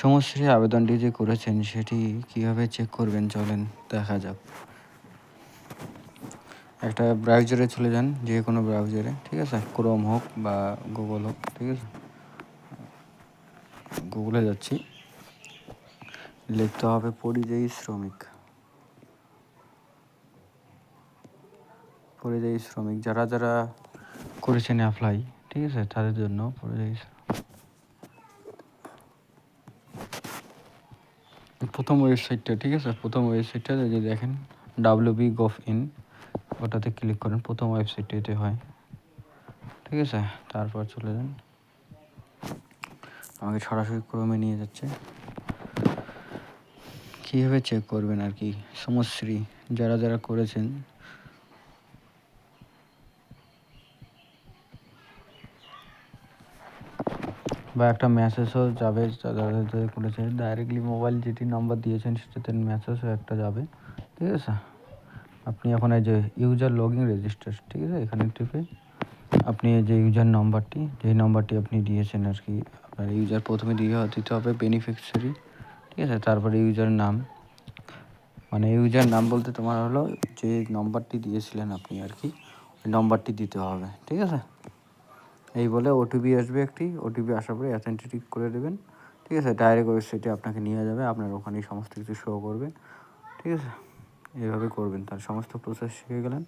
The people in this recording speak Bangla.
সমশ্রী আবেদনটি যে করেছেন, সেটি কীভাবে চেক করবেন চলেন দেখা যাক। একটা ব্রাউজারে চলে যান, যে কোনো ব্রাউজারে ঠিক আছে? ক্রোম হোক বা গুগল হোক, ঠিক আছে? গুগলে যাচ্ছি। লিখতে হবে পরিযায়ী শ্রমিক। পরিযায়ী শ্রমিক, যারা যারা করেছেন অ্যাপ্লাই ঠিক আছে? তাদের জন্য পরিযায়ী শ্রমিক। প্রথম ওয়েবসাইটটা, ঠিক আছে? প্রথম ওয়েবসাইটটা যদি দেখেন ডাব্লিউ বি গভ ইন ওটাতে ক্লিক করেন, প্রথম ওয়েবসাইটটা এতে হয়। ঠিক আছে? তারপর চলে যান। আমাকে সরাসরি ক্রমে নিয়ে যাচ্ছে। কীভাবে চেক করবেন আর কি? সমশ্রী, যারা যারা করেছেন বা একটা মেসেজও যাবে যারা করেছে। ডাইরেক্টলি মোবাইল যেটি নাম্বার দিয়েছেন, সেটাতে মেসেজও একটা যাবে। ঠিক আছে? আপনি এখন এই যে ইউজার লগ রেজিস্টার ঠিক আছে? এখানে টিপে আপনি যে ইউজার নাম্বারটি যেই নাম্বারটি আপনি দিয়েছেন আর কি, আপনার ইউজার প্রথমে দিয়ে দিতে হবে বেনিফিক্সারি ঠিক আছে? তারপরে ইউজার নাম। মানে ইউজার নাম বলতে তোমার হলো যে নম্বরটি দিয়েছিলেন আপনি আর কি, ওই নম্বরটি দিতে হবে, ঠিক আছে? এই বলে ওটিপি আসবে একটি ওটিপি আসার পরে অ্যাথেন্টিক করে দেবেন। ঠিক আছে? ডাইরেক্ট ওয়েবসাইটে আপনাকে নিয়ে যাবে, আপনার ওখানেই সমস্ত কিছু শো করবে। ঠিক আছে? এইভাবে করবেন। তার সমস্ত প্রসেস শিখে গেলেন।